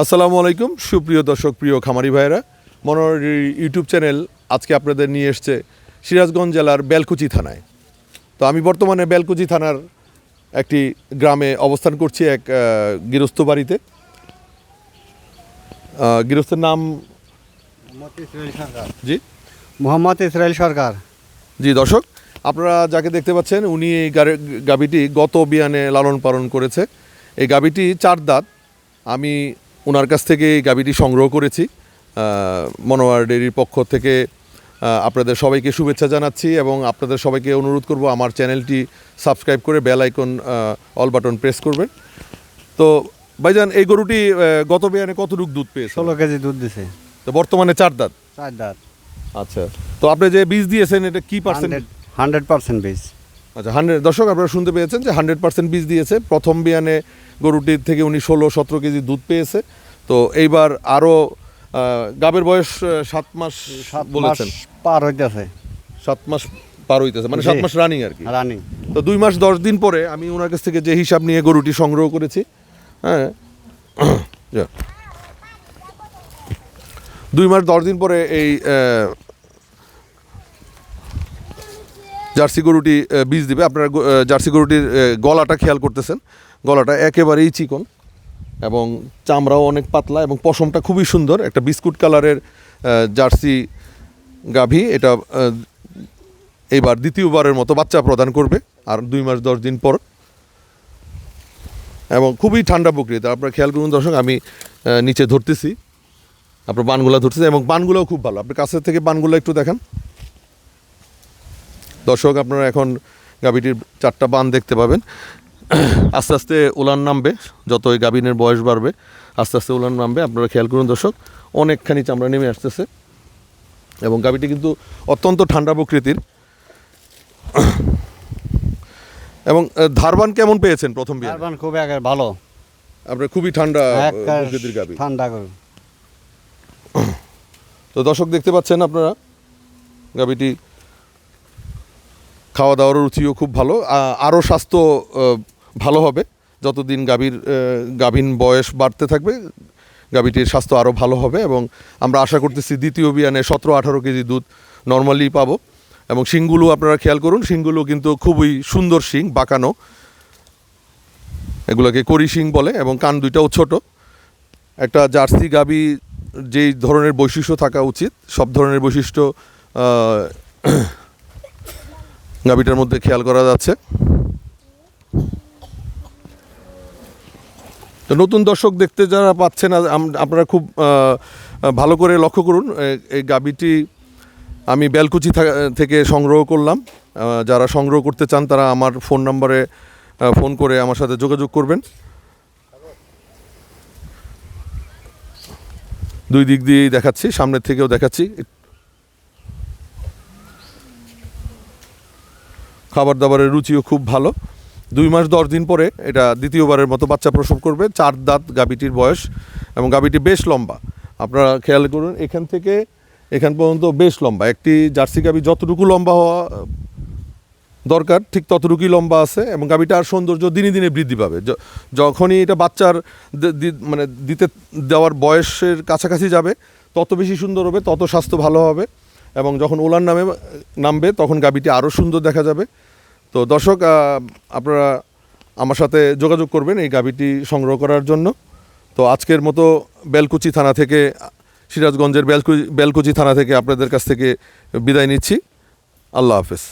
আসসালামু আলাইকুম সুপ্রিয় দর্শক প্রিয় খামারি ভাইরা মনোর ইউটিউব চ্যানেল আজকে আপনাদের নিয়ে এসছে সিরাজগঞ্জ জেলার বেলকুচি থানায়। তো আমি বর্তমানে বেলকুচি থানার একটি গ্রামে অবস্থান করছি এক গৃহস্থ বাড়িতে। গৃহস্থের নাম? মোহাম্মদ ইসরায়েল সরকার। জি। মোহাম্মদ ইসরায়েল সরকার। জি দর্শক আপনারা যাকে দেখতে পাচ্ছেন উনি এই গাভীটি গত বিয়ানে লালন পালন করেছে। এই গাভীটি চার দাঁত। আমি ওনার কাছ থেকে এই গাভীটি সংগ্রহ করেছি। মনোয়ার ডেরির পক্ষ থেকে আপনাদের সবাইকে শুভেচ্ছা জানাচ্ছি এবং আপনাদের সবাইকে অনুরোধ করব আমার চ্যানেলটি সাবস্ক্রাইব করে bell icon all button press করবেন। তো ভাইজান এই গরুটি গত বিয়ানে কতটুকু দুধ পেয়েছে ষোলো কেজি দুধ দিছে। তো বর্তমানে চার দাঁত? চার দাঁত। আচ্ছা তো আপনি যে বীজ দিয়েছেন এটা কি পার্সেন্ট হান্ড্রেড পার্সেন্ট বীজ। আচ্ছা হান্ড্রেড দর্শক আপনারা শুনতে পেয়েছেন যে হান্ড্রেড পার্সেন্ট বীজ দিয়েছে। প্রথম বিয়ানে গরুটির থেকে উনি ষোলো সতেরো কেজি দুধ পেয়েছে। তো এইবার আরও গাবের বয়স সাত মাস সাত বলেছেন। পার হইতেছে। সাত মাস পার হইতেছে মানে সাত মাস রানিং আর কি। রানিং তো দুই মাস দশ দিন পরে আমি ওনার কাছ থেকে যে হিসাব নিয়ে গরুটি সংগ্রহ করেছি হ্যাঁ। দুই মাস দশ দিন পরে এই জার্সি গরুটি বীজ দিবে। আপনারা জার্সি গরুটির গলাটা খেয়াল করতেছেন। গলাটা একেবারেই চিকন এবং চামড়াও অনেক পাতলা এবং পশমটা খুবই সুন্দর। একটা বিস্কুট কালারের জার্সি গাভী। এটা এইবার দ্বিতীয়বারের মতো বাচ্চা প্রদান করবে আর দুই মাস দশ দিন পর। এবং খুবই ঠান্ডা প্রকৃতি আপনারা খেয়াল করুন দর্শক, আমি নিচে ধরতেছি। আপনার বানগুলা ধরতেছি এবং বানগুলোও খুব ভালো। আপনি কাছের থেকে বানগুলো একটু দেখান। দর্শক আপনারা এখন গাভীটির চারটা বান দেখতে পাবেন। আস্তে আস্তে উলান নামবে যত ওই গাভীনের বয়স বাড়বে আস্তে আস্তে উলান নামবে। আপনারা খেয়াল করুন দর্শক অনেকখানি চামড়া নেমে আসতেছে। এবং গাভীটি কিন্তু অত্যন্ত ঠান্ডা প্রকৃতির। এবং ধারবান কেমন পেয়েছেন প্রথম বিয়ে? কার্বন খুব একে ভালো। আপনার খুবই ঠান্ডা প্রকৃতির গাভী। ঠান্ডা তো দর্শক দেখতে পাচ্ছেন আপনারা গাভীটি খাওয়া দাওয়ার রুচিও খুব ভালো আরও স্বাস্থ্য ভালো হবে। যতদিন গাভীর গাভীন বয়স বাড়তে থাকবে, গাভীটির স্বাস্থ্য আরও ভালো হবে এবং আমরা আশা করতেছি দ্বিতীয় বিয়ানে সতেরো আঠারো কেজি দুধ নর্মালি পাবো। এবং শিংগুলো আপনারা খেয়াল করুন, শিংগুলো কিন্তু খুবই সুন্দর শিং, বাঁকানো। এগুলোকে করি শিং বলে এবং কান দুইটাও ছোট। একটা জার্সি গাবি যেই ধরনের বৈশিষ্ট্য থাকা উচিত, সব ধরনের বৈশিষ্ট্য গাবিটার মধ্যে খেয়াল করা যাচ্ছে। তো নতুন দর্শক দেখতে যারা পাচ্ছেন আপনারা খুব ভালো করে লক্ষ্য করুন এই গাবিটি আমি বেলকুচি থেকে সংগ্রহ করলাম। যারা সংগ্রহ করতে চান, তারা আমার ফোন নম্বরে ফোন করে আমার সাথে যোগাযোগ করবেন। দুই দিক দিয়েই দেখাচ্ছি, সামনের থেকেও দেখাচ্ছি খাবার দাবারের রুচিও খুব ভালো। দুই মাস দশ দিন পরে এটা দ্বিতীয়বারের মতো বাচ্চা প্রসব করবে। চার দাঁত গাবিটির বয়স এবং গাবিটি বেশ লম্বা। আপনারা খেয়াল করুন, এখান থেকে এখান পর্যন্ত বেশ লম্বা। একটি জার্সি গাবি যতটুকু লম্বা হওয়া দরকার, ঠিক ততটুকুই লম্বা আছে এবং গাবিটার সৌন্দর্য দিনে দিনে বৃদ্ধি পাবে। যখনই এটা বাচ্চার মানে দিতে, দেওয়ার বয়সের কাছাকাছি যাবে, তত বেশি সুন্দর হবে, তত স্বাস্থ্য ভালো হবে। এবং যখন ওলার নামে, নামবে, তখন গাবিটি আরও সুন্দর দেখা যাবে। তো দর্শক আপনারা আমার সাথে যোগাযোগ করবেন এই গাবিটি সংগ্রহ করার জন্য। তো আজকের মতো বেলকুচি থানা থেকে, সিরাজগঞ্জের বেলকুচি বেলকুচি থানা থেকে আপনাদের কাছ থেকে বিদায় নিচ্ছি। আল্লাহ হাফেজ।